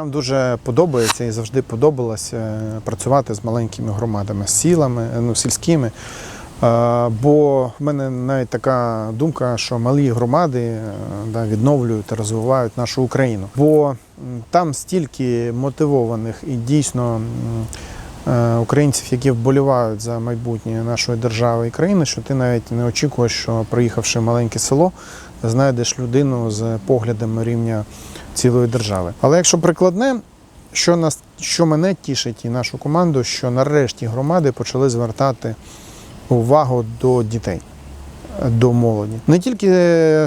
Нам дуже подобається і завжди подобалося е, працювати з маленькими громадами, з сілами, е, ну, сільськими. Е, Бо в мене навіть така думка, що малі громади да, відновлюють та розвивають нашу Україну. Бо там стільки мотивованих і дійсно українців, які вболівають за майбутнє нашої держави і країни, що ти навіть не очікуєш, що приїхавши в маленьке село, знайдеш людину з поглядами рівня цілої держави. Але якщо прикладне, що нас що мене тішить і нашу команду, що нарешті громади почали звертати увагу до дітей, до молоді. Не тільки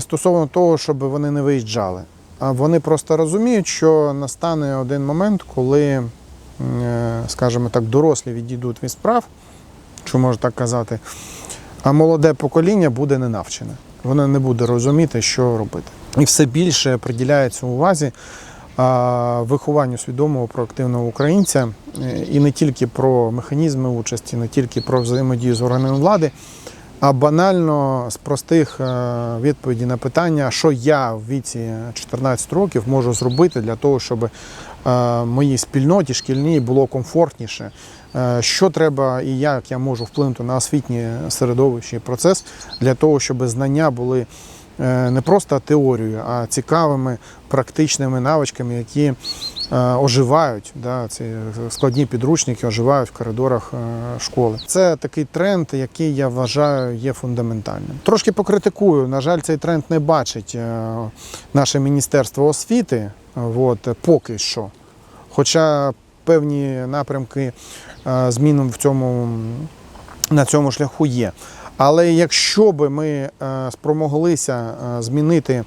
стосовно того, щоб вони не виїжджали, а вони просто розуміють, що настане один момент, коли, е, скажімо так, дорослі відійдуть від справ, що можна так казати, а молоде покоління буде не навчене. Воно не буде розуміти, що робити. І все більше приділяється увазі вихованню свідомого проактивного українця е, і не тільки про механізми участі, не тільки про взаємодію з органами влади, а банально з простих е, відповідей на питання, що я в віці 14 років можу зробити для того, щоб е, моїй спільноті шкільній було комфортніше. Що треба і як я можу вплинути на освітнє середовище і процес для того, щоб знання були не просто теорією, а цікавими практичними навичками, які е, оживають. Да, ці складні підручники оживають в коридорах е, школи. Це такий тренд, який я вважаю є фундаментальним. Трошки покритикую. На жаль, цей тренд не бачить е, наше міністерство освіти. От, поки що. Хоча певні напрямки е, змін в цьому, на цьому шляху є. Але якщо би ми е, спромоглися е, змінити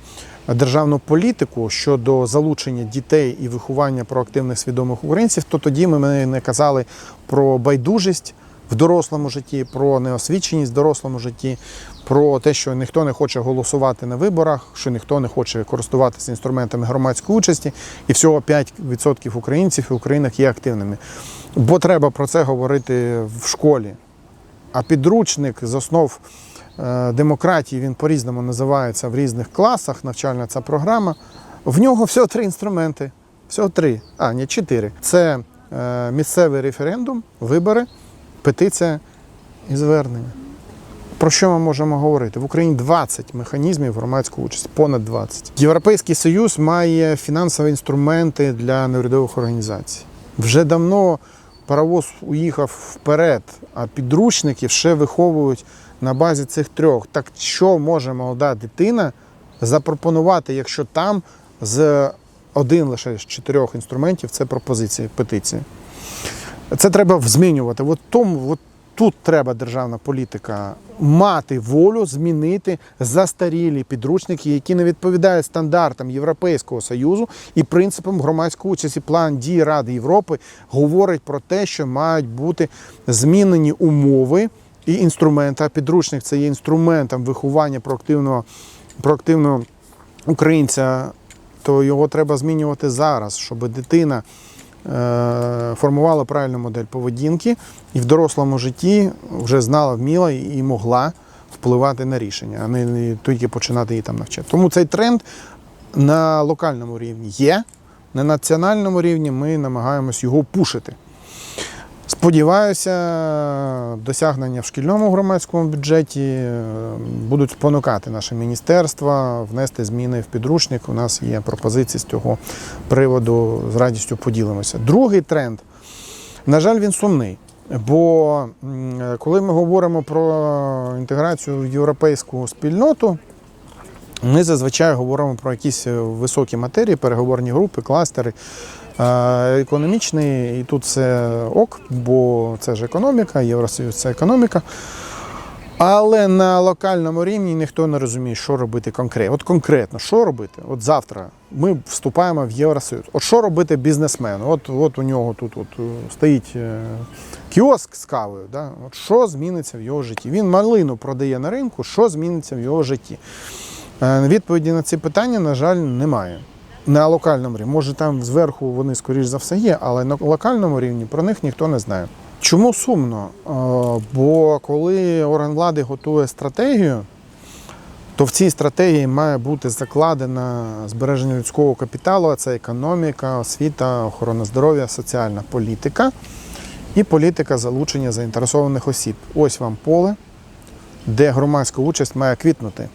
державну політику щодо залучення дітей і виховання проактивних свідомих українців, то тоді ми не казали про байдужість в дорослому житті, про неосвіченість в дорослому житті, про те, що ніхто не хоче голосувати на виборах, що ніхто не хоче користуватися інструментами громадської участі, і всього 5% українців і українок є активними. Бо треба про це говорити в школі. А підручник з основ е, демократії він по-різному називається в різних класах. Навчальна ця програма. В нього всього три інструменти. Всього три, а ні, чотири. Це е, місцевий референдум, вибори, петиція і звернення. Про що ми можемо говорити? В Україні 20 механізмів громадської участі, понад 20. Європейський Союз має фінансові інструменти для неурядових організацій. Вже давно паровоз уїхав вперед, а підручники ще виховують на базі цих трьох. Так що може молода дитина запропонувати, якщо там з один лише з чотирьох інструментів це пропозиції, петиції. Це треба змінювати. От тому, от тут треба державна політика мати волю змінити застарілі підручники, які не відповідають стандартам Європейського союзу і принципам громадської участі. План дій Ради Європи говорить про те, що мають бути змінені умови і інструменти. А підручник це є інструментом виховання проактивного, проактивного українця. То його треба змінювати зараз, щоб дитина формувала правильну модель поведінки і в дорослому житті вже знала, вміла і могла впливати на рішення, а не, не тільки починати її там навчати. Тому цей тренд на локальному рівні є. На національному рівні ми намагаємось його пушити. Сподіваюся, досягнення в шкільному громадському бюджеті е, будуть спонукати наше міністерство внести зміни в підручник. У нас є пропозиції з цього приводу, з радістю поділимося. Другий тренд, на жаль, він сумний. Бо коли ми говоримо про інтеграцію в європейську спільноту, ми зазвичай говоримо про якісь е, високі матерії, переговорні групи, кластери. Економічний, і тут це ок, бо це ж економіка, Євросоюз це економіка. Але на локальному рівні ніхто не розуміє, що робити конкретно. От конкретно, що робити? От завтра ми вступаємо в Євросоюз. От що робити бізнесмену? От, от у нього тут от, е, стоїть е, кіоск з кавою. Да? От що зміниться в його житті? Він малину продає на ринку, що зміниться в його житті? Е, Відповіді на ці питання, на жаль, немає. На локальному рівні. Може, там зверху вони, скоріш за все, є, але на локальному рівні про них ніхто не знає. Чому сумно? Е, Бо коли орган влади готує стратегію, то в цій стратегії має бути закладено збереження людського капіталу, це економіка, освіта, охорона здоров'я, соціальна політика і політика залучення заінтересованих осіб. Ось вам поле, де громадська участь має квітнути,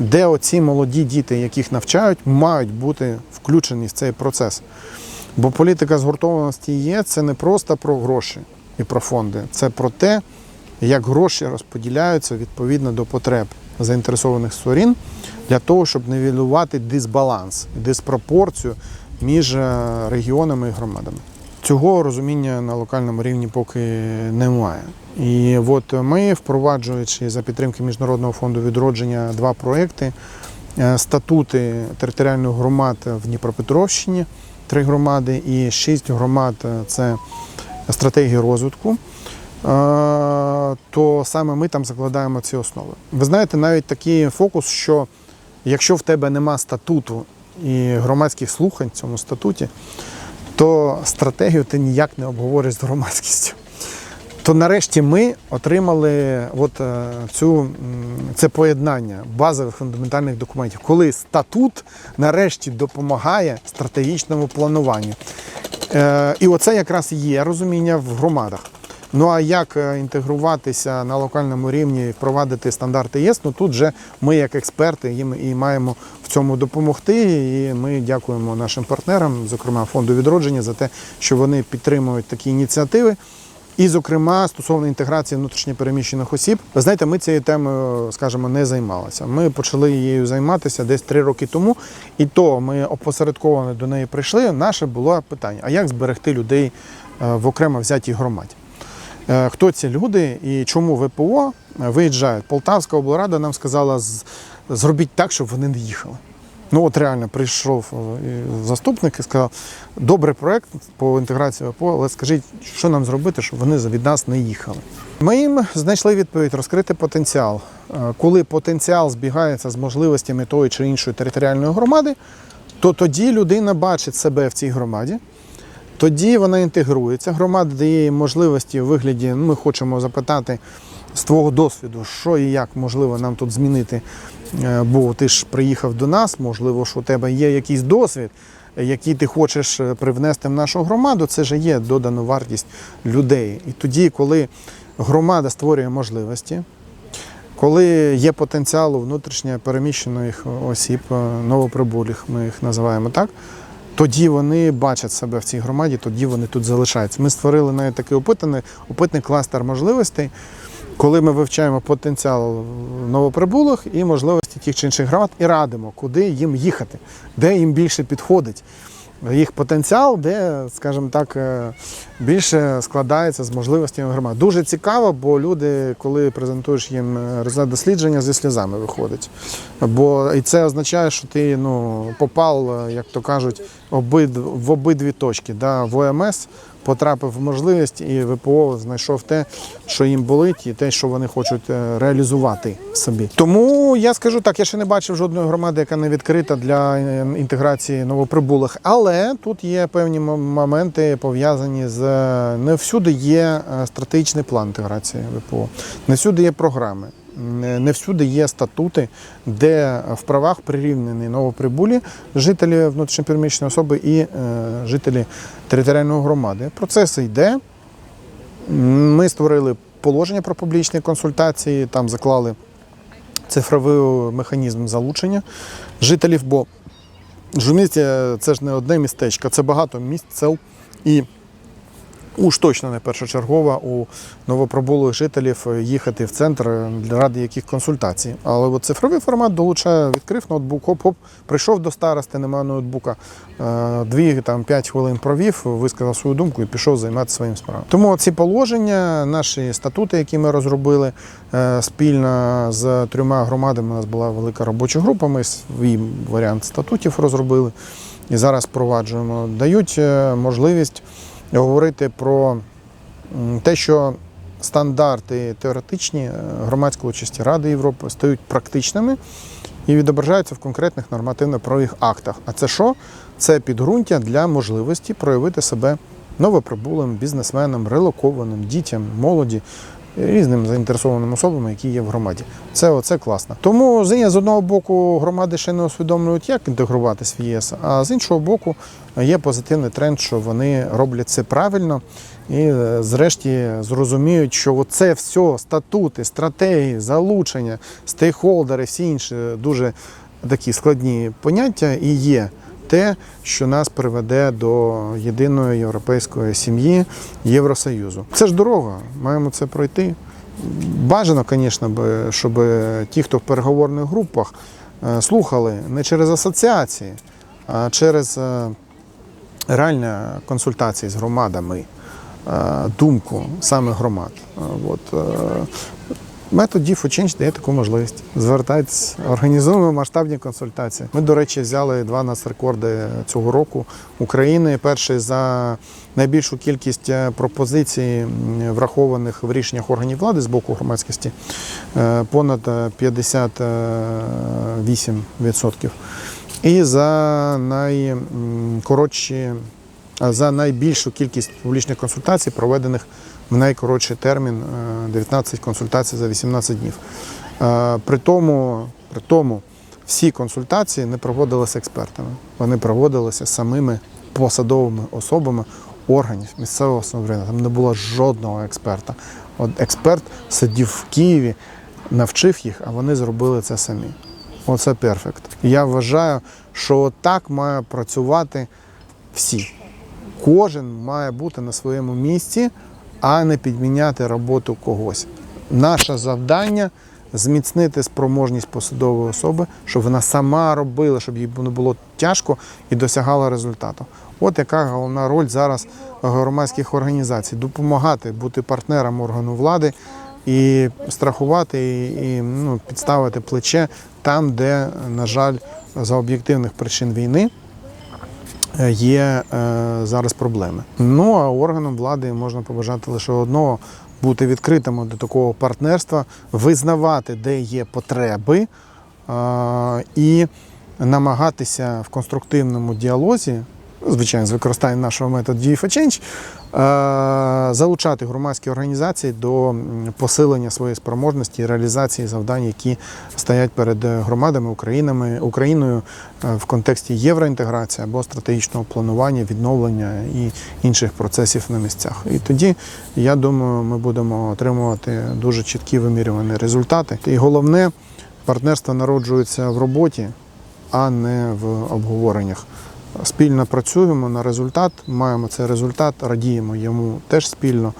де оці молоді діти, яких навчають, мають бути включені в цей процес. Бо політика згуртованості є це не просто про гроші і про фонди, це про те, як гроші розподіляються відповідно до потреб заінтересованих сторін для того, щоб нівелювати дисбаланс, диспропорцію між е, регіонами і громадами. Цього розуміння на локальному рівні поки немає. І от ми, впроваджуючи за підтримки Міжнародного фонду відродження два проекти: е, статути територіальних громад в Дніпропетровщині, три громади, і шість громад це стратегії розвитку. е, То саме ми там закладаємо ці основи. Ви знаєте, навіть такий фокус, що якщо в тебе нема статуту і громадських слухань в цьому статуті, то стратегію ти ніяк не обговориш з громадськістю. То нарешті ми отримали от е, цю, це поєднання базових фундаментальних документів, коли статут нарешті допомагає стратегічному плануванню. Е, І оце якраз є розуміння в громадах. Ну а як е, інтегруватися на локальному рівні, впровадити стандарти ЄС, ну тут вже ми, як експерти, їм і маємо в цьому допомогти. І ми дякуємо нашим партнерам, зокрема фонду відродження, за те, що вони підтримують такі ініціативи. І, зокрема, стосовно інтеграції внутрішньопереміщених осіб, ви знаєте, ми цією темою, скажімо, не займалися. Ми почали її займатися десь три роки тому, і то ми опосередковано до неї прийшли. Наше було питання: а як зберегти людей е, в окремо взятій громаді? Е, Хто ці люди і чому ВПО виїжджають? Полтавська облрада нам сказала, зробіть так, щоб вони не їхали. Ну от реально прийшов е, заступник і сказав, добрий проект по інтеграції ВПО, але скажіть, що нам зробити, щоб вони від нас не їхали. Ми їм знайшли відповідь розкрити потенціал. Е, Коли потенціал збігається з можливостями тої чи іншої територіальної громади, то тоді людина бачить себе в цій громаді. Тоді вона інтегрується. Громада дає їй можливості у вигляді. Ну, ми хочемо запитати з твого досвіду, що і як можливо нам тут змінити. Е, Бо ти ж приїхав до нас, можливо, що у тебе є якийсь досвід, який ти хочеш е, привнести в нашу громаду. Це ж є додана вартість людей. І тоді, коли громада створює можливості, коли є потенціал внутрішньо переміщених осіб, е, новоприбулих, ми їх називаємо так, тоді вони бачать себе в цій громаді, тоді вони тут залишаються. Ми створили навіть такий опитаний, опитний кластер можливостей, коли ми вивчаємо потенціал новоприбулих і можливості тих чи інших громад і радимо, куди їм їхати, де їм більше підходить. Їх потенціал, де, скажімо так, е, більше складається з можливостями громад. Дуже цікаво, бо люди, коли презентуєш їм е, результат дослідження, зі сльозами виходять. Бо і це означає, що ти ну, попав, е, як то кажуть, обид, в обидві точки. Да? В ОМС потрапив в можливість, і ВПО знайшов те, що їм болить, і те, що вони хочуть е, реалізувати собі. Тому я скажу так: я ще не бачив жодної громади, яка не відкрита для е, інтеграції новоприбулих. Але тут є певні моменти пов'язані з е, не всюди є стратегічний план інтеграції ВПО, не всюди є програми. Не всюди є статути, де в правах прирівнені новоприбулі жителі внутрішньопереміщені особи і е, жителі територіальної громади. Процес йде. Ми створили положення про публічні консультації, там заклали цифровий механізм залучення жителів, бо Жуміця це ж не одне містечко, це багато сел і уж точно не першочергова у новоприбулих жителів їхати в центр ради яких консультацій. Але от цифровий формат долучає, відкрив ноутбук, хоп-хоп, прийшов до старости, немає ноутбука, е, дві там п'ять хвилин провів, висказав свою думку і пішов займатися своїм справам. Тому ці положення, наші статути, які ми розробили е, спільно з трьома громадами, у нас була велика робоча група. Ми свій варіант статутів розробили і зараз впроваджуємо, дають е, можливість говорити про те, що стандарти теоретичні е, громадської участі Ради Європи стають практичними і відображаються в конкретних нормативно-правових актах. А це що? Це підґрунтя для можливості проявити себе новоприбулим бізнесменам, релокованим, дітям, молоді різним заінтересованим особам, які є в громаді. Це оце класно. Тому з одного боку громади ще не усвідомлюють, як інтегруватись в ЄС, а з іншого боку є позитивний тренд, що вони роблять це правильно і, е, зрешті, зрозуміють, що це все статути, стратегії, залучення, стейкхолдери, всі інші дуже такі складні поняття і є те, що нас приведе до єдиної європейської сім'ї Євросоюзу. Це ж дорога, маємо це пройти. Бажано, звісно, щоб ті, хто в переговорних групах е, слухали не через асоціації, а через е, реальні консультації з громадами, е, думку саме громад. От, Метод Dif Change дає таку можливість. Звертайтесь, організуємо масштабні консультації. Ми, до речі, взяли два нацрекорди цього року України. Перший за найбільшу кількість е, пропозицій, врахованих в рішеннях органів влади з боку громадськості, е, понад е, 58%. І за найкоротші, за найбільшу кількість публічних консультацій, проведених в найкоротший термін е, 19 консультацій за 18 днів. Е, При тому, при тому всі консультації не проводилися експертами, вони проводилися самими посадовими особами органів місцевого самоврядування. Там не було жодного експерта. От експерт сидів в Києві, навчив їх, а вони зробили це самі. Оце перфект. Я вважаю, що так має працювати всі. Кожен має бути на своєму місці, а не підміняти роботу когось. Наше завдання зміцнити спроможність посадової особи, щоб вона сама робила, щоб їй не було тяжко і досягала результату. От яка головна роль зараз громадських організацій допомагати бути партнером органу влади і страхувати і, і ну, підставити плече там, де, на жаль, за об'єктивних причин війни є е, зараз проблеми. Ну а органам влади можна побажати лише одного бути відкритими до такого партнерства, визнавати, де є потреби, е, і намагатися в конструктивному діалозі, звичайно, з використанням нашого методу DFA Change, е, залучати громадські організації до посилення своєї спроможності і реалізації завдань, які стоять перед е, громадами, Українами, Україною е, в контексті євроінтеграції або стратегічного планування, відновлення і інших процесів на місцях. І тоді, я думаю, ми будемо отримувати дуже чіткі вимірювані результати. І головне, партнерство народжується в роботі, а не в обговореннях. Спільно працюємо на результат, маємо цей результат, радіємо йому теж спільно.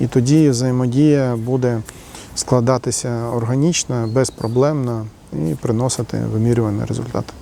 І тоді взаємодія буде складатися органічно, безпроблемно і приносити вимірювані результати.